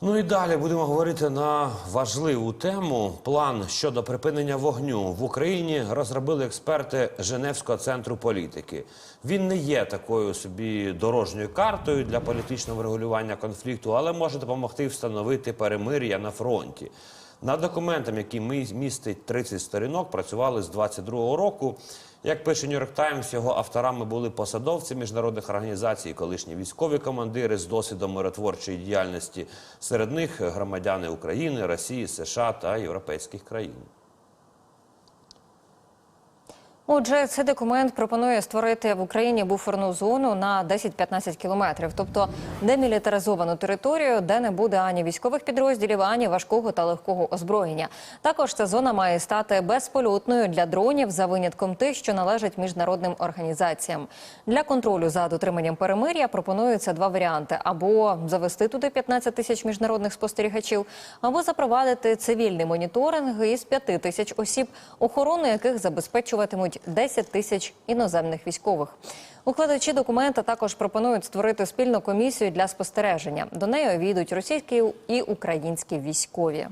Ну і далі будемо говорити на важливу тему. План щодо припинення вогню в Україні розробили експерти Женевського центру політики. Він не є такою собі дорожньою картою для політичного врегулювання конфлікту, але може допомогти встановити перемир'я на фронті. Над документом, який містить 30 сторінок, працювали з 22-го року. Як пише Нью-Йорк Таймс, його авторами були посадовці міжнародних організацій, колишні військові командири з досвідом миротворчої діяльності. Серед них громадяни України, Росії, США та європейських країн. Отже, цей документ пропонує створити в Україні буферну зону на 10-15 кілометрів, тобто демілітаризовану територію, де не буде ані військових підрозділів, ані важкого та легкого озброєння. Також ця зона має стати безпольотною для дронів за винятком тих, що належать міжнародним організаціям. Для контролю за дотриманням перемир'я пропонуються два варіанти: або завести туди 15 тисяч міжнародних спостерігачів, або запровадити цивільний моніторинг із 5 тисяч осіб, охорону яких забезпечуватимуть 10 тисяч іноземних військових. Укладачі документа також пропонують створити спільну комісію для спостереження. До неї увійдуть російські і українські військові.